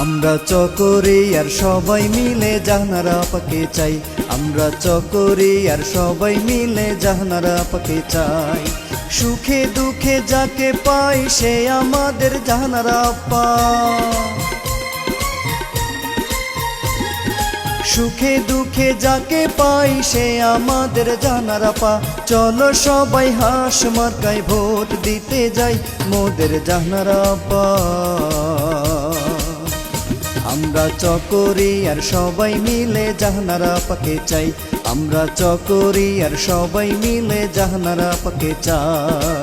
আমরা চকরি আর সবাই মিলে জাহানারা পাকে চাই। আমরা চকরি আর সবাই মিলে জাহানারা পাকে চাই। সুখে দুঃখে যাকে পাই, সে আমাদের জাহানারা পা। সুখে দুঃখে যাকে পাই, সে আমাদের জানারা পা। চলো সবাই হাস মার্কায় ভোট দিতে যাই, মোদের জানারা পা। আমরা চকরি আর সবাই মিলে জাহানারা পাকে চাই। আমরা চকরি আর সবাই মিলে জাহানারা পাকে চাই।